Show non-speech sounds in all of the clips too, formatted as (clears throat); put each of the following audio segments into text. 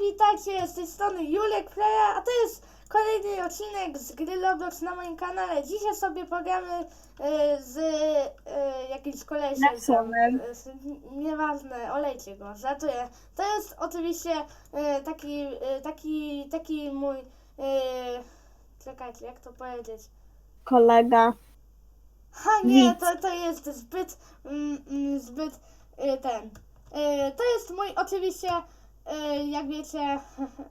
witajcie, z tej strony Julek Freya, a to jest kolejny odcinek z gry Roblox na moim kanale. Dzisiaj sobie pogramy e, z e, jakimś kolesiem. Nexonem. E, z- Nieważne, olejcie go, żartuję. To jest oczywiście e, taki, e, taki, taki mój... E, czekajcie, jak to powiedzieć? kolega. Ha nie, to, to jest zbyt, mm, mm, zbyt y, ten. Y, to jest mój oczywiście, jak wiecie,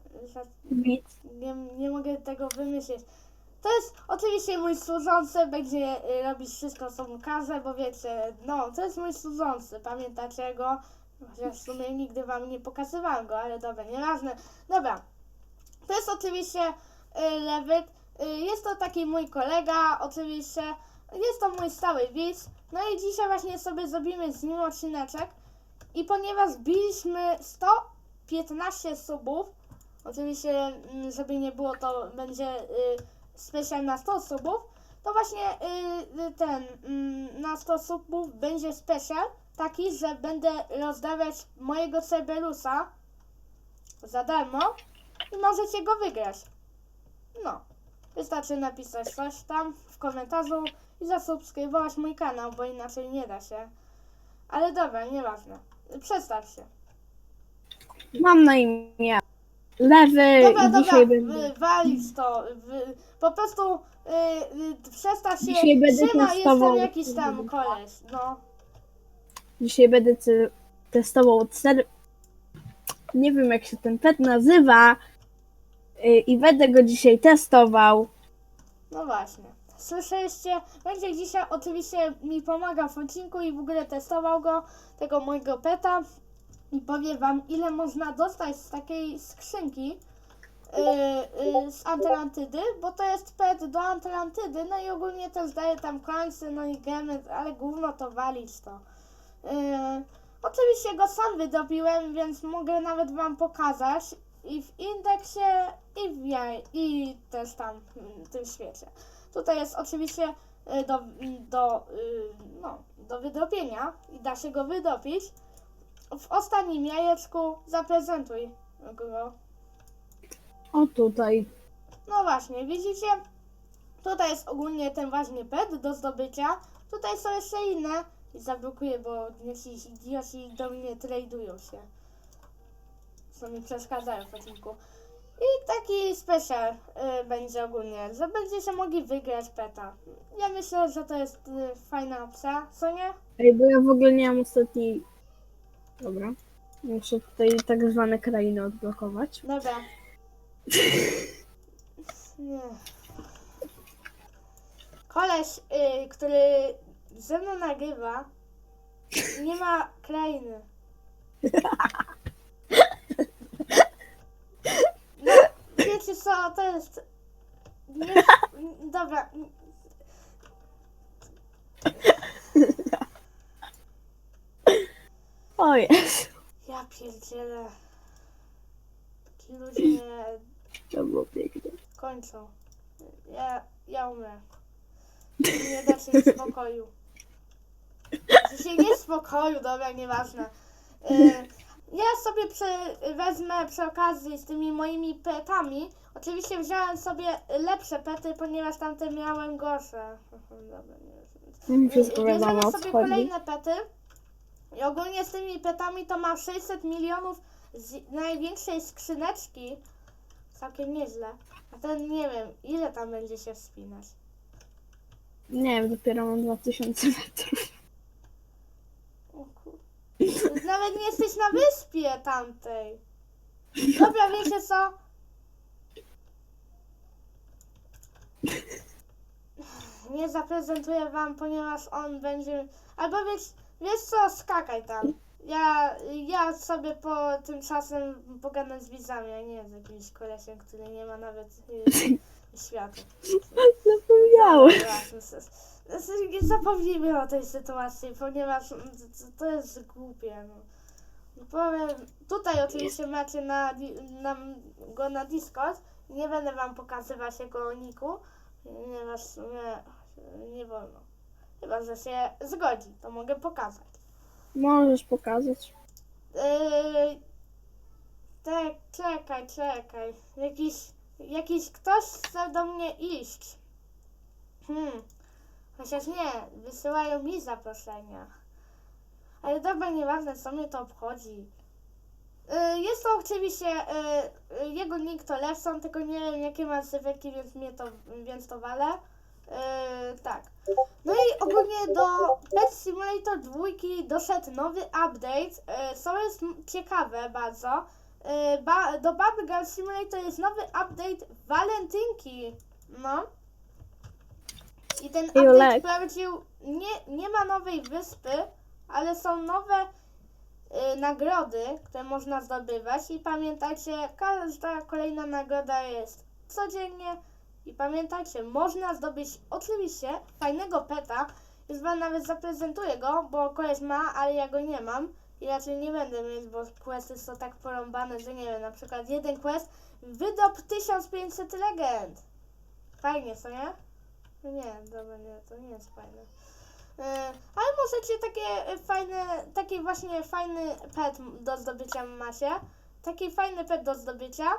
(laughs) Widz. nie, nie mogę tego wymyślić. To jest oczywiście mój służący, będzie y, robić wszystko co mu każę, bo wiecie, no to jest mój służący, pamiętacie go? Chociaż w sumie nigdy wam nie pokazywałam go, ale dobra, nieważne. Dobra, to jest oczywiście Lewit, y, jest to taki mój kolega, oczywiście, jest to mój stały widz, no i dzisiaj właśnie sobie zrobimy z nim odcineczek i ponieważ biliśmy 115 subów, oczywiście, mm, żeby nie było, to będzie y, specjal na 100 subów, to właśnie y, y, ten, mm, na 100 subów będzie specjal taki, że będę rozdawać mojego Cerberusa za darmo i możecie go wygrać. No, wystarczy napisać coś tam w komentarzu i zasubskrybować mój kanał, bo inaczej nie da się. Ale dobra, nieważne. Przedstaw się. Mam na imię Lewy Dobra, i dobra, dzisiaj będę, wy- walić to. Wy, po prostu y, y, się. Dzisiaj będę testował- jestem jakiś tam koleś. No. dzisiaj będę cy- testował cer... Nie wiem jak się ten pet nazywa y, i będę go dzisiaj testował. No właśnie. Słyszeliście? Będzie dzisiaj oczywiście mi pomagał w odcinku i w ogóle testował go, tego mojego peta. I powiem wam, ile można dostać z takiej skrzynki yy, yy, z Atlantydy, bo to jest pet do Atlantydy, no i ogólnie też daje tam końce, no i gemy, ale gówno to walić to. Yy, oczywiście go sam wydobiłem, więc mogę nawet wam pokazać i w indeksie, i w jaj, i też tam w tym świecie. Tutaj jest oczywiście y, do, do, y, no, do wydobienia i da się go wydobić. W ostatnim jajeczku zaprezentuj go. O tutaj. No właśnie, widzicie? Tutaj jest ogólnie ten właśnie pet do zdobycia. Tutaj są jeszcze inne. I zablokuję, bo jakiś idioci do mnie tradują się. Co mi przeszkadzają w odcinku. I taki special y, będzie ogólnie, że będziecie mogli wygrać peta. Ja myślę, że to jest y, fajna opcja, co nie? Ej, bo ja w ogóle nie mam ostatniej... Dobra. Muszę tutaj tak zwane krainy odblokować. Dobra. Nie. (laughs) Koleś, y, który ze mną nagrywa, nie ma krainy. No, wiecie co, to jest... Nie, dobra. O jest. Ja pierdzielę. Ci ludzie To było piękne. kończą. Ja, ja umrę. Nie da się mi spokoju. Dzisiaj nie spokoju, dobra, nieważne. Y, Ja sobie przy, wezmę przy okazji z tymi moimi petami. Oczywiście wziąłem sobie lepsze pety, ponieważ tamte miałem gorsze. (laughs) Dobra, nie Mi wszystko Bierzemy wiadomo o co sobie kolejne pety. I ogólnie z tymi petami to ma 600 milionów z największej skrzyneczki. Całkiem nieźle. A ten nie wiem, ile tam będzie się wspinać. Nie wiem, dopiero mam 2000 metrów. O kur... Nawet nie jesteś na wyspie tamtej. Dobra, wiecie co? Nie zaprezentuję wam, ponieważ on będzie... Albo wiesz, wiesz co, skakaj tam. Ja, ja sobie po tym czasem pogadam z widzami, a nie z jakimś kolesiem, który nie ma nawet y, (laughs) światła. Zapomniałem. Nie zapomnijmy o tej sytuacji, ponieważ mm, to- jest głupie. No. No Powiem, tutaj oczywiście macie na, na, go na Discord. Nie będę wam pokazywać jego niku, ponieważ sumie nie wolno. Chyba, że się zgodzi, to mogę pokazać. Możesz pokazać. Yy, te, czekaj, czekaj. Jakiś, jakiś ktoś chce do mnie iść. Hmm. Chociaż nie, wysyłają mi zaproszenia. Ale dobra, nieważne, co mnie to obchodzi. Y, Jest to oczywiście, y, y, jego nick to Lewson, tylko nie wiem jakie ma cyferki, więc mnie to, więc to walę. Y, tak. No i ogólnie do Pet Simulator 2 doszedł nowy update, y, co jest ciekawe bardzo. Y, ba, do Bubblegum Simulator jest nowy update Walentynki. No. I ten update wprowadził, nie, nie ma nowej wyspy, ale są nowe y, nagrody, które można zdobywać i pamiętajcie, każda kolejna nagroda jest codziennie i pamiętajcie, można zdobyć oczywiście fajnego peta, już wam nawet zaprezentuję go, bo koleś ma, ale ja go nie mam i raczej nie będę mieć, bo questy są tak porąbane, że nie wiem, na przykład jeden quest wydop 1500 legend. Fajnie, co nie? No Nie, dobra, nie, to nie jest fajne. Yy, ale możecie takie fajne, taki właśnie fajny pet do zdobycia macie. Taki fajny pet do zdobycia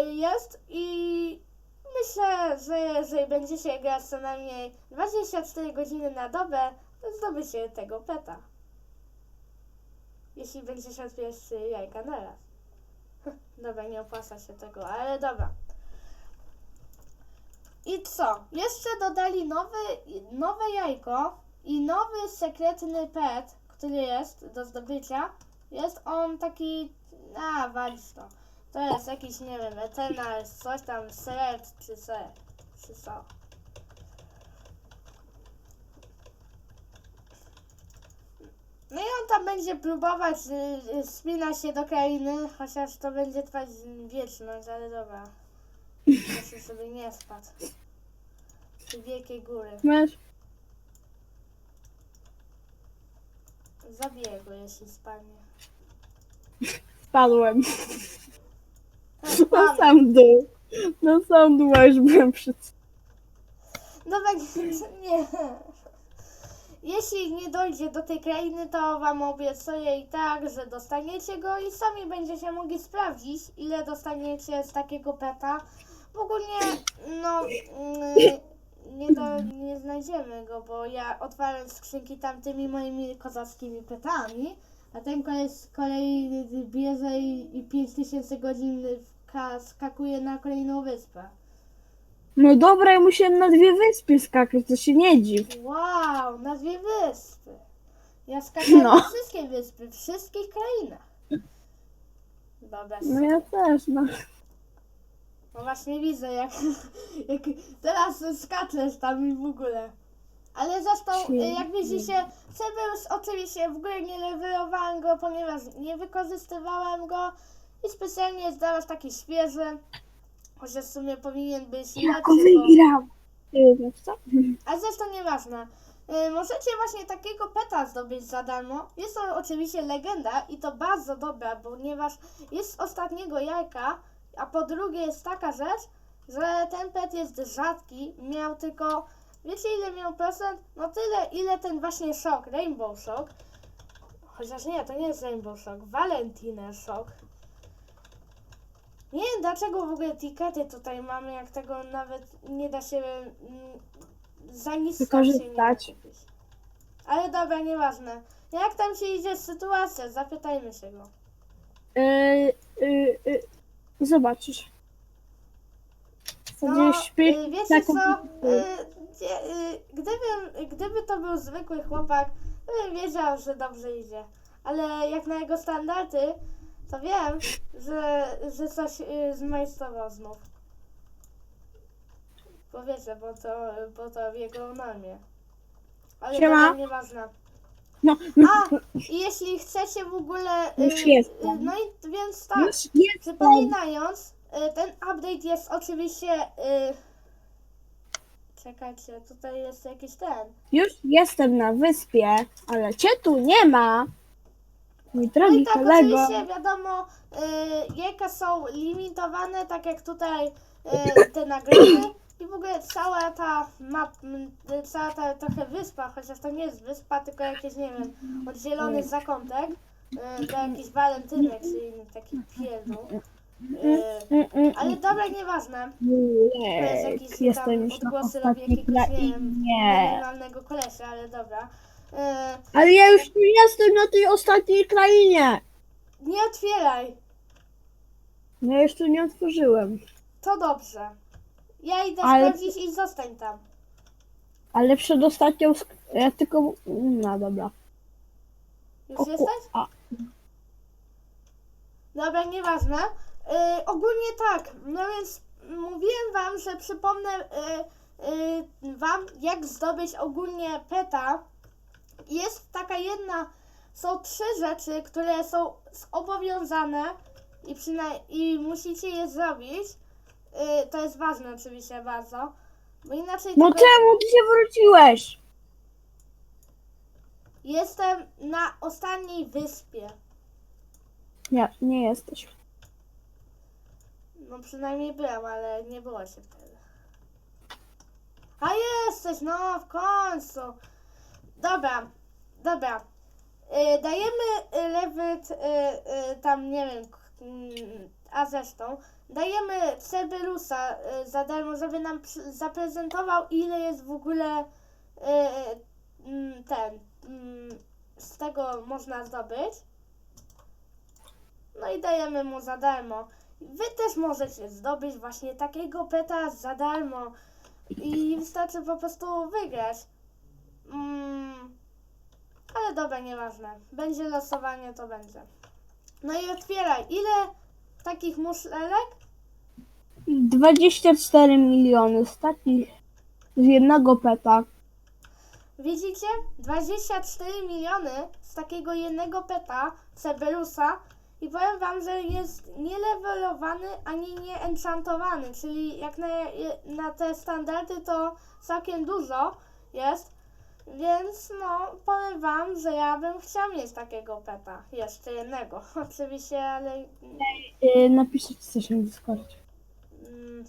y, jest i myślę, że jeżeli będziecie grać co najmniej 24 godziny na dobę, to zdobycie tego peta. Jeśli będziecie otwierać trzy jajka na raz. (laughs) Dobra, nie opłaca się tego, ale dobra. I co? Jeszcze dodali nowy, nowe jajko i nowy sekretny pet, który jest do zdobycia. Jest on taki. A, walić to. To jest jakiś, nie wiem, Eternal, coś tam, Select czy se, czy co. No i on tam będzie próbować y, y, spinać się do krainy, chociaż to będzie trwać wieczność, ale dobra. Proszę sobie nie spadł. Z wielkiej góry. Masz? Zabiję go, jeśli spadnie. Spadłem. Na sam dół. Na sam dół, a już byłem przed... Dobra, nie, (laughs) nie. Jeśli nie dojdzie do tej krainy, to wam obiecuję i tak, że dostaniecie go i sami będziecie mogli sprawdzić, ile dostaniecie z takiego peta. W ogóle, no, mm, nie, do, nie znajdziemy go, bo ja otwarłem skrzynki tamtymi moimi kozackimi petami, a ten kolej z kolei bierze i, i 5000 godzin skakuje na kolejną wyspę. No dobra, ja musiałem na dwie wyspy skakać, to się nie dziw. Wow, na dwie wyspy. Ja skakałem No. na wszystkie wyspy, w wszystkich krainach. Dobra, No ja też, no. no właśnie widzę, jak, (laughs) jak teraz skaczesz tam i w ogóle. Ale zresztą, Świetnie. jak widzicie, Cerberus oczywiście w ogóle nie levelowałem go, ponieważ nie wykorzystywałem go i specjalnie znalazł taki świeży, chociaż w sumie powinien być Ja go lepszy, bo... wiesz co? A zresztą nieważne. Y, możecie właśnie takiego peta zdobyć za darmo. Jest to oczywiście legenda i to bardzo dobra, ponieważ jest z ostatniego jajka, a po drugie jest taka rzecz, że ten pet jest rzadki. Miał tylko, wiecie ile miał procent? No tyle, ile ten właśnie szok, Rainbow Shock. Chociaż nie, to nie jest Rainbow Shock, Valentine Shock. Nie wiem dlaczego w ogóle tikety tutaj mamy, jak tego nawet nie da się mm, za nisko się nie da Wykorzystać. kupić. Ale dobra, nieważne. Jak tam się idzie sytuacja? Zapytajmy się go. Yy, yy, yy, zobaczysz. No, gdzieś śpi y, wiecie taką- co? Y, gdzie- y, gdybym, gdyby to był zwykły chłopak, to bym wiedział, że dobrze idzie. Ale jak na jego standardy, to wiem, że, że coś y, zmajstrował znów. Bo wiecie, bo to, bo to w jego normie. Ale Siema. to nieważne. No, no, A, i jeśli chcecie w ogóle... y, Już jestem. y, No i więc tak. już jestem. Przypominając, ten update jest oczywiście. Y, czekajcie, tutaj jest jakiś ten. Już jestem na wyspie, ale cię tu nie ma. Mój No drogi i tak, kolego. oczywiście wiadomo, y, jajka są limitowane, tak jak tutaj y, te nagrody. I w ogóle cała ta map, m, y, cała ta trochę wyspa, chociaż to nie jest wyspa, tylko jakiś, nie wiem, oddzielony zakątek. y, do jakichś walentynek, czyli taki pierdół. Mm, mm, ale dobra, nieważne. To jest Julek, jakiś jestem tam już na odgłosy robi ostatniej jakiegoś, nie wiem, krainie. normalnego kolesia, ale dobra. Y, Ale ja już tu jestem na tej ostatniej krainie. nie otwieraj, Ja już tu nie otworzyłem. to dobrze. Ja idę Ale- sprawdzić i zostań tam. Ale przed ostatnią... sk- Ja tylko... No dobra. Już O ku- jesteś? a, Dobra, nieważne. Yy, ogólnie tak, no więc mówiłem wam, że przypomnę yy, yy, wam, jak zdobyć ogólnie peta. Jest taka jedna, są trzy rzeczy, które są zobowiązane i, przynaj- i musicie je zrobić. Yy, to jest ważne oczywiście bardzo, bo inaczej No tylko- czemu ty się wróciłeś? jestem na ostatniej wyspie. Nie, nie jesteś. No przynajmniej byłem, ale nie było się wtedy. A jesteś, no w końcu. Dobra, dobra. Y, dajemy y, lewet, y, tam nie wiem, mm, a zresztą, dajemy Cerberusa za darmo, żeby nam zaprezentował ile jest w ogóle mm, ten, mm, z tego można zdobyć. No i dajemy mu za darmo. Wy też możecie zdobyć właśnie takiego peta za darmo. I wystarczy po prostu wygrać. Mm, ale dobra, nieważne. Będzie losowanie, to będzie. No i otwieraj. Ile takich muszlelek? 24 miliony z takich... Z jednego peta. Widzicie? 24 miliony z takiego jednego peta Cerberusa i powiem wam, że jest nie levelowany ani nie enchantowany, czyli jak na, na te standardy to całkiem dużo jest, więc no powiem wam, że ja bym chciał mieć takiego peta, jeszcze jednego, (laughs) oczywiście, ale Yy, napiszę ci coś na Discordzie. Mm,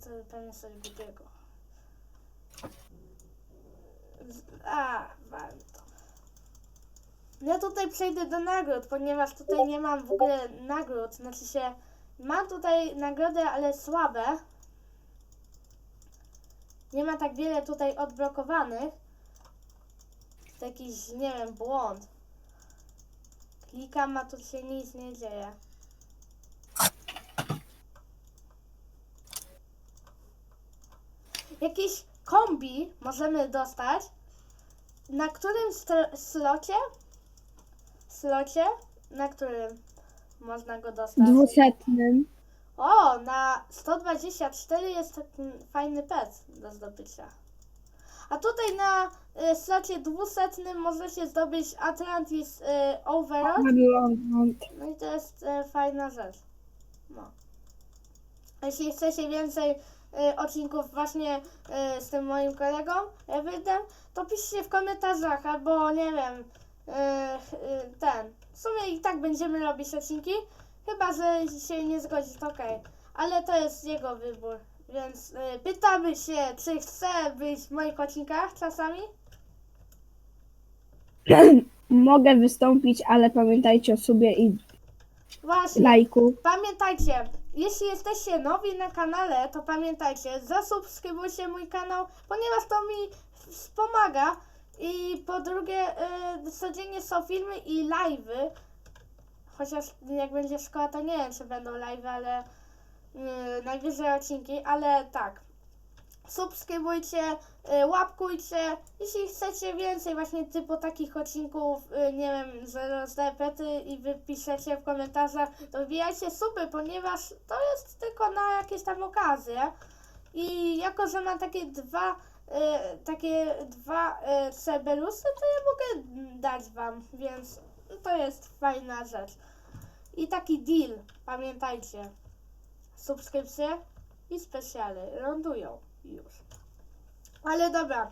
to pewnie coś głupiego. A, warto. Ja tutaj przejdę do nagród, ponieważ tutaj nie mam w ogóle nagród. Znaczy się, mam tutaj nagrody, ale słabe. Nie ma tak wiele tutaj odblokowanych. To jakiś, nie wiem, błąd. Klikam, a tu się nic nie dzieje. Jakiś kombi możemy dostać. Na którym slocie? Slocie? Na którym można go dostać? Dwusetnym. O, na 124 jest taki fajny pet do zdobycia. A tutaj na y, slocie dwusetnym możecie zdobyć Atlantis y, Overlord. No i to jest e, fajna rzecz. No. Jeśli chcecie więcej e, odcinków właśnie e, z tym moim kolegą, Everydem, to piszcie w komentarzach albo nie wiem, ten. W sumie i tak będziemy robić odcinki, chyba że się nie zgodzi, to okej. Ale to jest jego wybór. Więc e, pytamy się, czy chce być w moich odcinkach czasami? (clears throat) Mogę wystąpić, ale pamiętajcie o sobie i Właśnie. lajku. Pamiętajcie, jeśli jesteście nowi na kanale, to pamiętajcie, zasubskrybujcie mój kanał, ponieważ to mi wspomaga. I po drugie, y, codziennie są filmy i live'y. Chociaż jak będzie szkoła, to nie wiem, czy będą live'y, ale y, najwyżej odcinki, ale tak. Subskrybujcie, y, łapkujcie. Jeśli chcecie więcej właśnie typu takich odcinków, y, nie wiem, rozdaję pety i wy piszecie w komentarzach, to wbijajcie suby, ponieważ to jest tylko na jakieś tam okazje. I jako, że mam takie dwa, y, takie dwa y, Cerberusy, to ja mogę dać wam, więc to jest fajna rzecz. I taki deal, pamiętajcie. Subskrypcje i specjale lądują już. Ale dobra.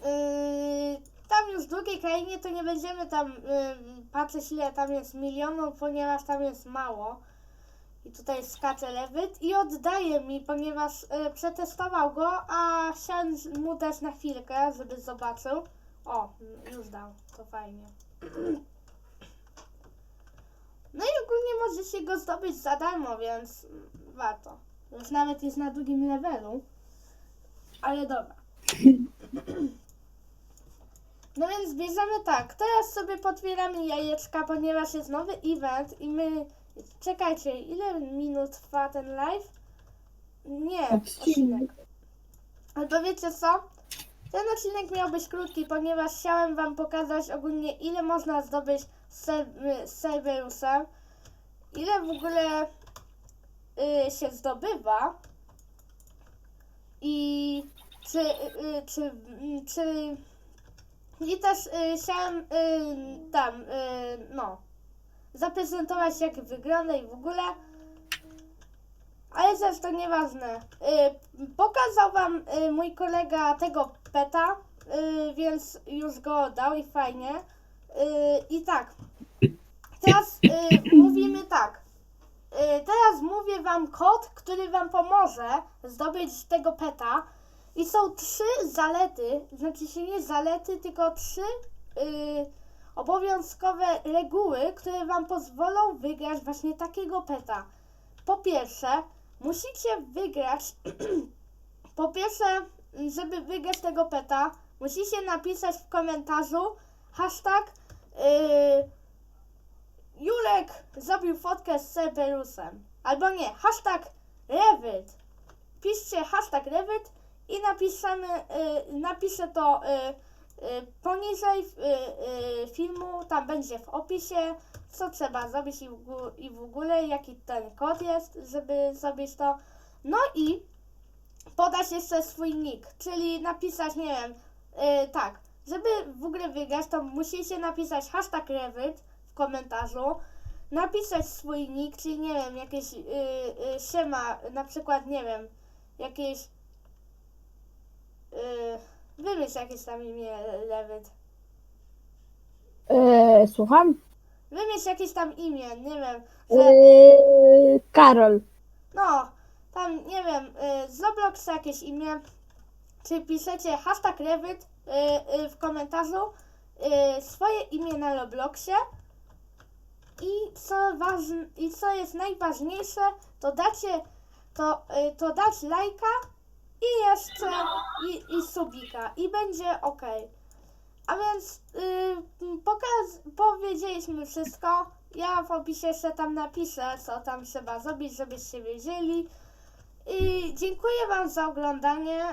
Yy, tam już w drugiej krainie to nie będziemy tam yy, patrzeć ile tam jest milionów, ponieważ tam jest mało. I tutaj skacze lewit i oddaje mi, ponieważ yy, przetestował go, a chciałem mu dać na chwilkę, żeby zobaczył. O, już dał, to fajnie. (clears throat) No i ogólnie może się go zdobyć za darmo, więc warto. Już nawet jest na drugim levelu. Ale dobra. (clears throat) No więc bierzemy tak. Teraz sobie potwieramy jajeczka, ponieważ jest nowy event i my... Czekajcie, ile minut trwa ten live? Nie, odcinek. Ale wiecie co? Ten odcinek miał być krótki, ponieważ chciałem wam pokazać ogólnie ile można zdobyć z, ser- z Cerberusem, ile w ogóle y, się zdobywa i czy, y, czy, y, czy i też y, chciałem y, tam, y, no, zaprezentować jak wygląda i w ogóle. Ale też to nieważne. Y, pokazał wam y, mój kolega tego peta, y, więc już go oddał i fajnie. Y, I tak. Teraz y, mówimy tak. Y, teraz mówię wam kod, który wam pomoże zdobyć tego peta. I są trzy zalety, znaczy się nie zalety, tylko trzy y, obowiązkowe reguły, które wam pozwolą wygrać właśnie takiego peta. Po pierwsze, musicie wygrać. (clears throat) po pierwsze, żeby wygrać tego peta, musicie napisać w komentarzu hashtag yy, Julek zrobił fotkę z Cerberusem. Albo nie, hashtag Revit. Piszcie hashtag Revit i napiszemy, yy, napiszę to yy, poniżej yy, yy, filmu, tam będzie w opisie, co trzeba zrobić i w, ogóle, jaki ten kod jest, żeby zrobić to. No i podać jeszcze swój nick, czyli napisać, nie wiem, tak, żeby w ogóle wygrać, to musicie napisać hashtag Revit w komentarzu, napisać swój nick, czyli nie wiem, jakieś yy, yy, siema, na przykład, nie wiem, jakieś yy, wymyśl jakieś tam imię Revit. Eee, słucham? Wymyśl jakieś tam imię, nie wiem, że, Eee, Karol. no, tam, nie wiem, y, z Robloxa jakieś imię, czy piszecie hashtag Revit y, y, w komentarzu y, swoje imię na Robloxie i co, ważn- i co jest najważniejsze, to dacie, to, y, to dać lajka i jeszcze i, i subika i będzie ok. A więc yy, pokaz, powiedzieliśmy wszystko. Ja w opisie jeszcze tam napiszę, co tam trzeba zrobić, żebyście wiedzieli. I dziękuję Wam za oglądanie.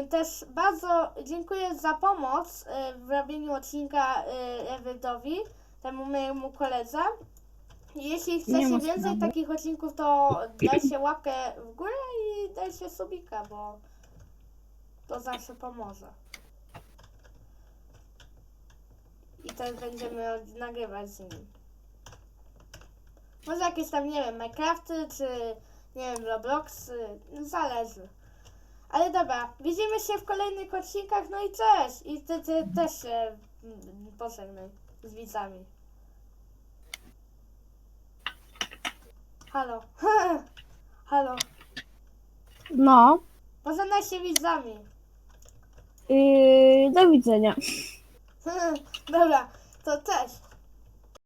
Yy, też bardzo dziękuję za pomoc yy, w robieniu odcinka yy, Ewydowi, temu mojemu koledze. Jeśli Nie chcecie więcej sprawy. takich odcinków, to dajcie łapkę w górę i dajcie subika, bo to zawsze pomoże. I też będziemy od- nagrywać z nim. Może jakieś tam, nie wiem, Minecrafty, czy nie wiem, Robloxy, zależy. Ale dobra, widzimy się w kolejnych odcinkach, no i cześć! I ty, ty też się mm, pożegnaj z widzami. Halo. (laughs) Halo. No. Pożegnaj się widzami. Eee, do widzenia. (laughs) Dobra, to cześć.